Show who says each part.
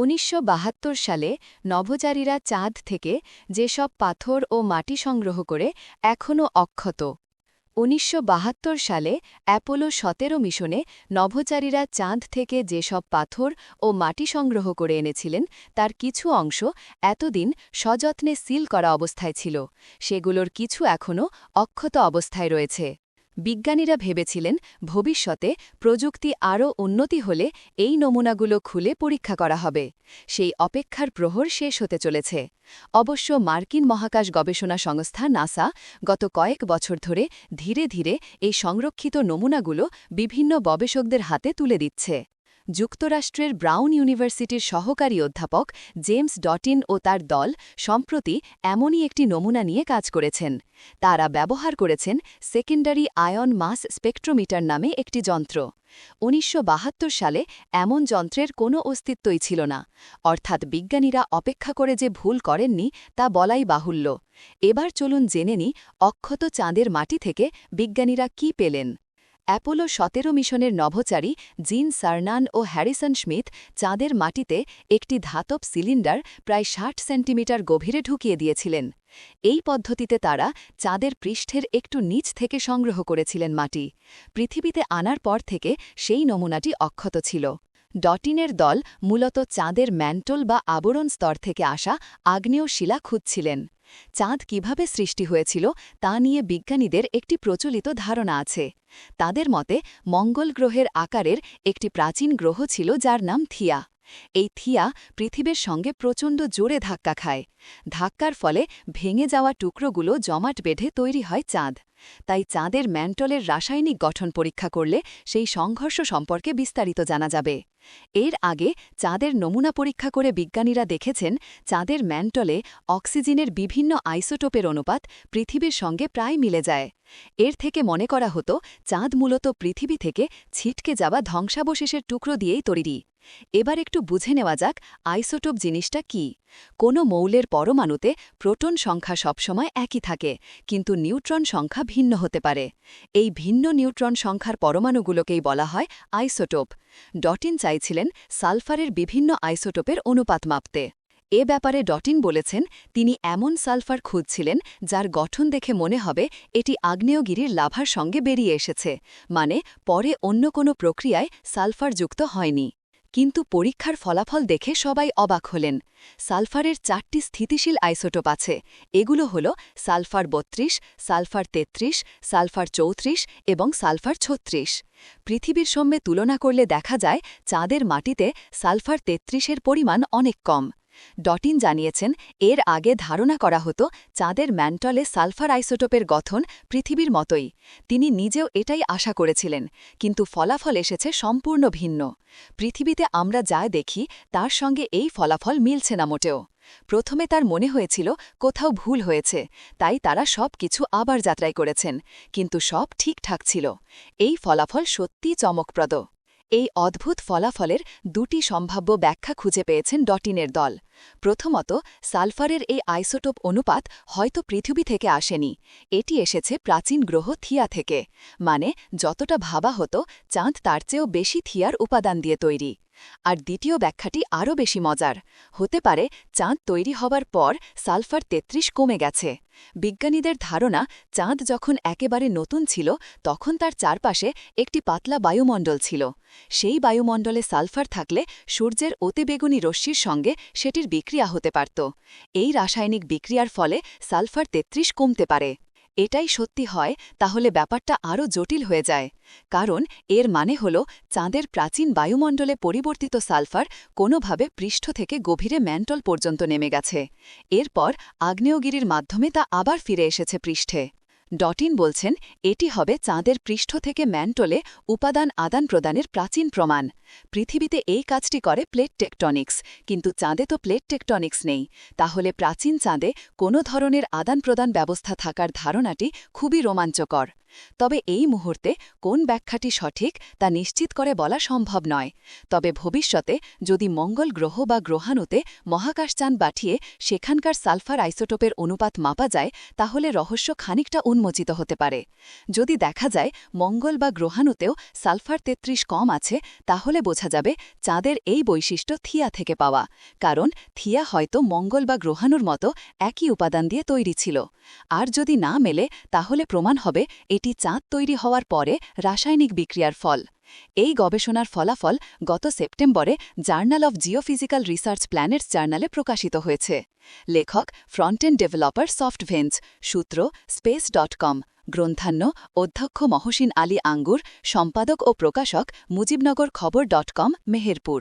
Speaker 1: উনিশশো বাহাত্তর সালে নভোচারীরা চাঁদ থেকে যেসব পাথর ও মাটি সংগ্রহ করে এখনও অক্ষত। উনিশশো বাহাত্তর সালে অ্যাপোলো সতেরো মিশনে নভোচারীরা চাঁদ থেকে যেসব পাথর ও মাটি সংগ্রহ করে এনেছিলেন, তার কিছু অংশ এতদিন সযত্নে সিল করা অবস্থায় ছিল। সেগুলোর কিছু এখনও অক্ষত অবস্থায় রয়েছে। বিজ্ঞানীরা ভেবেছিলেন ভবিষ্যতে প্রযুক্তি আরও উন্নতি হলে এই নমুনাগুলো খুলে পরীক্ষা করা হবে। সেই অপেক্ষার প্রহর শেষ হতে চলেছে। অবশ্য মার্কিন মহাকাশ গবেষণা সংস্থা নাসা গত কয়েক বছর ধরে ধীরে ধীরে এই সংরক্ষিত নমুনাগুলো বিভিন্ন গবেষকদের হাতে তুলে দিচ্ছে। যুক্তরাষ্ট্রের ব্রাউন ইউনিভার্সিটির সহকারী অধ্যাপক জেমস ডটিন ও তার দল সম্প্রতি এমনই একটি নমুনা নিয়ে কাজ করেছেন। তারা ব্যবহার করেছেন সেকেন্ডারি আয়ন মাস স্পেকট্রোমিটার নামে একটি যন্ত্র। উনিশশো বাহাত্তর সালে এমন যন্ত্রের কোনো অস্তিত্বই ছিল না। অর্থাৎ বিজ্ঞানীরা অপেক্ষা করে যে ভুল করেননি তা বলাই বাহুল্য। এবার চলুন জেনে নি অক্ষত চাঁদের মাটি থেকে বিজ্ঞানীরা কি পেলেন। অ্যাপোলো সতেরো মিশনের নভোচারী জিন সার্নান ও হ্যারিসন স্মিথ চাঁদের মাটিতে একটি ধাতব সিলিন্ডার প্রায় ষাট সেন্টিমিটার গভীরে ঢুকিয়ে দিয়েছিলেন। এই পদ্ধতিতে তারা চাঁদের পৃষ্ঠের একটু নিচ থেকে সংগ্রহ করেছিলেন মাটি। পৃথিবীতে আনার পর থেকে সেই নমুনাটি অক্ষত ছিল। ডটিনের দল মূলত চাঁদের ম্যান্টল বা আবরণ স্তর থেকে আসা আগ্নেয় শিলা খুঁজছিলেন। চাঁদ কীভাবে সৃষ্টি হয়েছিল তা নিয়ে বিজ্ঞানীদের একটি প্রচলিত ধারণা আছে। তাদের মতে মঙ্গল গ্রহের আকারের একটি প্রাচীন গ্রহ ছিল যার নাম থিয়া। এই থিয়া পৃথিবীর সঙ্গে প্রচণ্ড জোরে ধাক্কা খায়। ধাক্কার ফলে ভেঙে যাওয়া টুকরোগুলো জমাট বেঁধে তৈরি হয় চাঁদ। তাই চাঁদের ম্যান্টলের রাসায়নিক গঠন পরীক্ষা করলে সেই সংঘর্ষ সম্পর্কে বিস্তারিত জানা যাবে। এর আগে চাঁদের নমুনা পরীক্ষা করে বিজ্ঞানীরা দেখেছেন, চাঁদের ম্যান্টলে অক্সিজেনের বিভিন্ন আইসোটোপের অনুপাত পৃথিবীর সঙ্গে প্রায় মিলে যায়। এর থেকে মনে করা হতো, চাঁদ মূলত পৃথিবী থেকে ছিটকে যাওয়া ধ্বংসাবশেষের টুকরো দিয়েই তৈরি। এবার একটু বুঝে নেওয়া যাক আইসোটোপ জিনিসটা কি। কোনো মৌলের পরমাণুতে প্রোটন সংখ্যা সবসময় একই থাকে, কিন্তু নিউট্রন সংখ্যা ভিন্ন হতে পারে। এই ভিন্ন নিউট্রন সংখ্যার পরমাণুগুলোকেই বলা হয় আইসোটোপ। ডটিন চাইছিলেন সালফারের বিভিন্ন আইসোটোপের অনুপাত মাপতে। এ ব্যাপারে ডটিন বলেছেন, তিনি এমন সালফার খুঁজছিলেন যার গঠন দেখে মনে হবে এটি আগ্নেয়গিরির লাভার সঙ্গে বেরিয়ে এসেছে মানে পরে অন্য কোনো প্রক্রিয়ায় সালফার যুক্ত হয়নি। কিন্তু পরীক্ষার ফলাফল দেখে সবাই অবাক হলেন। সালফারের চারটি স্থিতিশীল আইসোটোপ আছে। এগুলো হল সালফার বত্রিশ, সালফার তেত্রিশ, সালফার চৌত্রিশ এবং সালফার ছত্রিশ। পৃথিবীর সঙ্গে তুলনা করলে দেখা যায়, চাঁদের মাটিতে সালফার তেত্রিশের পরিমাণ অনেক কম। ডটিন জানিয়েছেন, এর আগে ধারণা করা হতো চাঁদের ম্যান্টলে সালফার আইসোটোপের গঠন পৃথিবীর মতোই। তিনি নিজেও এটাই আশা করেছিলেন, কিন্তু ফলাফল এসেছে সম্পূর্ণ ভিন্ন। পৃথিবীতে আমরা যা দেখি, তার সঙ্গে এই ফলাফল মিলছে না মোটেও। প্রথমে তার মনে হয়েছিল, কোথাও ভুল হয়েছে, তাই তারা সব কিছু আবার যাত্রায় করেছেন, কিন্তু সব ঠিকঠাক ছিল। এই ফলাফল সত্যিই চমকপ্রদ। এই অদ্ভুত ফলাফলের দুটি সম্ভাব্য ব্যাখ্যা খুঁজে পেয়েছেন ডটিনের দল। প্রথমত, সালফারের এই আইসোটোপ অনুপাত হয়তো পৃথিবী থেকে আসেনি। এটি এসেছে প্রাচীন গ্রহ থিয়া থেকে। মানে যতটা ভাবা হতো, চাঁদ তার চেয়েও বেশি থিয়ার উপাদান দিয়ে তৈরি। আর দ্বিতীয় ব্যাখ্যাটি আরও বেশি মজার। হতে পারে চাঁদ তৈরি হবার পর সালফার তেত্রিশ কমে গেছে। বিজ্ঞানীদের ধারণা, চাঁদ যখন একেবারে নতুন ছিল, তখন তার চারপাশে একটি পাতলা বায়ুমণ্ডল ছিল। সেই বায়ুমণ্ডলে সালফার থাকলে সূর্যের অতিবেগুনি রশ্মির সঙ্গে সেটির বিক্রিয়া হতে পারত। এই রাসায়নিক বিক্রিয়ার ফলে সালফার তেত্রিশ কমতে পারে। এটাই সত্যি হয়, তাহলে ব্যাপারটা আরও জটিল হয়ে যায়। কারণ এর মানে হল, চাঁদের প্রাচীন বায়ুমণ্ডলে পরিবর্তিত সালফার কোনোভাবে পৃষ্ঠ থেকে গভীরে ম্যান্টল পর্যন্ত নেমে গেছে। এরপর আগ্নেয়গিরির মাধ্যমে তা আবার ফিরে এসেছে পৃষ্ঠে। ডটিন বলছেন, এটি হবে চাঁদের পৃষ্ঠ থেকে ম্যান্টলে উপাদান আদান প্রদানের প্রাচীন প্রমাণ। পৃথিবীতে এই কাজটি করে প্লেট টেকটনিক্স, কিন্তু চাঁদে তো প্লেট টেকটনিক্স নেই। তাহলে প্রাচীন চাঁদে কোনো ধরনের আদান প্রদান ব্যবস্থা থাকার ধারণাটি খুবই রোমাঞ্চকর। তবে এই মুহূর্তে কোন ব্যাখ্যাটি সঠিক তা নিশ্চিত করে বলা সম্ভব নয়। তবে ভবিষ্যতে যদি মঙ্গল গ্রহ বা গ্রহাণুতে মহাকাশযান পাঠিয়ে সেখানকার সালফার আইসোটোপের অনুপাত মাপা যায়, তাহলে রহস্য খানিকটা উন্মোচিত হতে পারে। যদি দেখা যায় মঙ্গল বা গ্রহাণুতেও সালফার তেত্রিশ কম আছে, তাহলে বোঝা যাবে চাঁদের এই বৈশিষ্ট্য থিয়া থেকে পাওয়া, কারণ থিয়া হয়তো মঙ্গল বা গ্রহাণুর মতো একই উপাদান দিয়ে তৈরি ছিল। আর যদি না মেলে, তাহলে প্রমাণ হবে এটি চাঁদ তৈরি হওয়ার পরে রাসায়নিক বিক্রিয়ার ফল। এই গবেষণার ফলাফল গত সেপ্টেম্বরে journal of geophysical research planets জার্নালে প্রকাশিত হয়েছে। লেখক ফ্রন্টেন ডেভেলপার সফটভেন্স সূত্র স্পেস ডট কম। গ্রন্থান্য অধ্যক্ষ মহসিন আলী আঙ্গুর, সম্পাদক ও প্রকাশক মুজিবনগর খবর ডট কম, মেহেরপুর।